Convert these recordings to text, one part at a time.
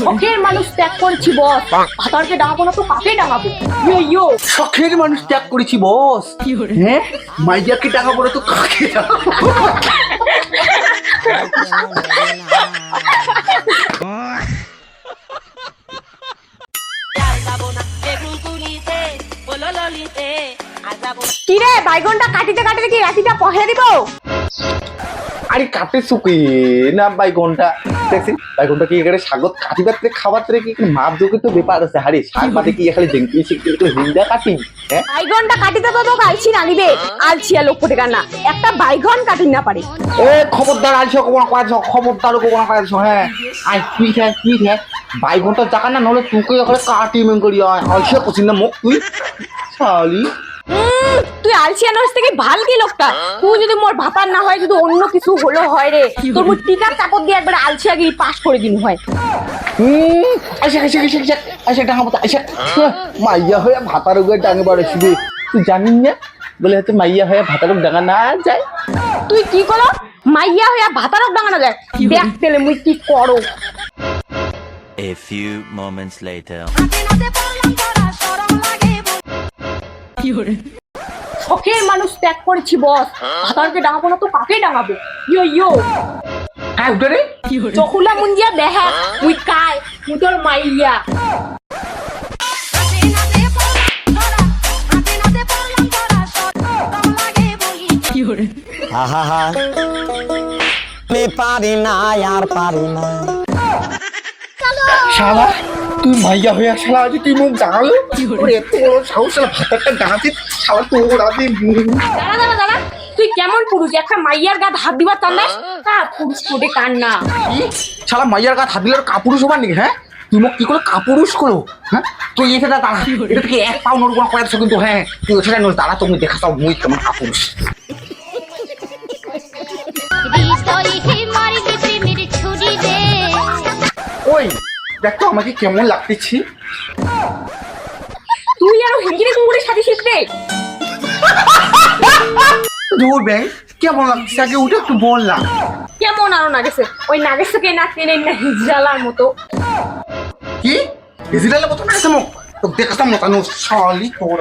শখের মানুষ ত্যাগ করেছি বস। ভাতারকে ডাঙাবো না তো কাকে ডাঙাবো ইয়ো শখের মানুষ ত্যাগ করেছি বস। হ্যাঁ? মাইয়াকে টাকা পড়ে তো কাকে কি রে বাইগনটা কাটিতে কাটিতে কি রাতিটা পহে দিব? আরে কাটে শুকে। না বাইগনটা। দেখছি বাইগনটা কি এখানে স্বাগত কাটিবার থেকে খাবার থেকে কি মাপ যোগে তো ব্যাপার আছে? হারে শাক মাঠে কি এখানে জেঙ্কি শিখতে তো হিন্দা কাটি হ্যাঁ? বাইগনটা কাটিতে তো তোকে আলছি না নিবে না একটা বাইগন কাটি না পারে। এ খবরদার আইছ কোনা কয়েছ খবরদার কোনা কয়েছ হ্যাঁ। আই তুই হ্যাঁ তুই হ্যাঁ বাইগনটা জাকা না নহলে তুকে এখানে কাটি মেন করি কুচিন না মুখ তুই। শালি। তুই আলছিয়া নস থেকে ভালো কি লোকটা। তুই যদি মোর ভাতার না হয় যদি অন্য কিছু হলো হয় রে তোর মুই টিকার চাপত দিয়ে একবার আলছিয়া গিয়ে পাস করে দিন হয়। আইসা আইসা আইসা আইসা ডাঙা মতো আইসা। মাইয়া হয়ে ভাতার উপরে ডাঙে বাড়াইছিবি তুই জানিস না? বলে হয়তো মাইয়া হয়ে ভাতার উপর ডাঙা না যায়। তুই কি করো? মাইয়া হইয়া ভাতারক ডাঙানো যায়। দেখ তেলে মুই কি করো? A few moments later. শখের মানুষ ত্যাগ করেছি বস। ভাতারকে ডাঙাবো না তো কাকে ডাঙাবো? ইয়ো ইয়ো। হ্যাঁ উঠে রে। চকুলা মুঞ্জিয়া দেখা মুই কাই মুই তোর মাইয়া। আহা আমি পারি না আর পারি না। শালা। তুই মাইয়া হয়ে শালা আজ তুই মুখ জানালো ওরে এত বড় সাহস শালা ভাতারটা তোর আদি দাঁড়া দাঁড়া দাঁড়া। তুই কেমন পুরুষ? একটা মাইয়ার গাত হাত দিবার চান্দাস তা পুরুষ কোটে কান্না কি? শালা মাইয়ার গা হাত দিলে আর কাপুরুষ হবার নাকি হ্যাঁ? তুই মোক কি করে কাপুরুষ করো হ্যাঁ? তুই এটা দাঁড়া। এটা থেকে এক পাও নড়বো না কয়েকশো কিন্তু হ্যাঁ তুই ওখানে নড় দাঁড়া তুমি দেখা তাও মুই কেমন কাপুরুষ। ওই দেখ তো আমাকে কেমন লাগতেছি। তুই আরও হিঙ্গিরে কুঙ্গুরে সাথে শিখবে? দূর ব্যাং কেমন লাগছে আগে উঠে একটু বল না কেমন আরও নাগেছে? ওই নাগেছে না টেনে না হিজড়ালার মতো। কি? ডিজিটালের মতো না তো দেখাতাম মতানো শালি তোর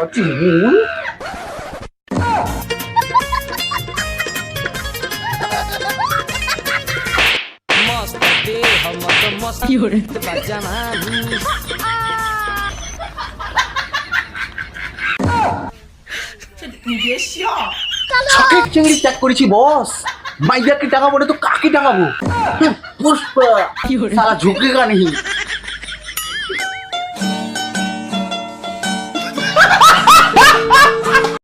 চিংড়ি ত্যাগ করেছি বস। মাইয়াকে টাকা বলে তো কাকে টাকাবো পুষ্পা। সারা ঝুঁকে গা নেই।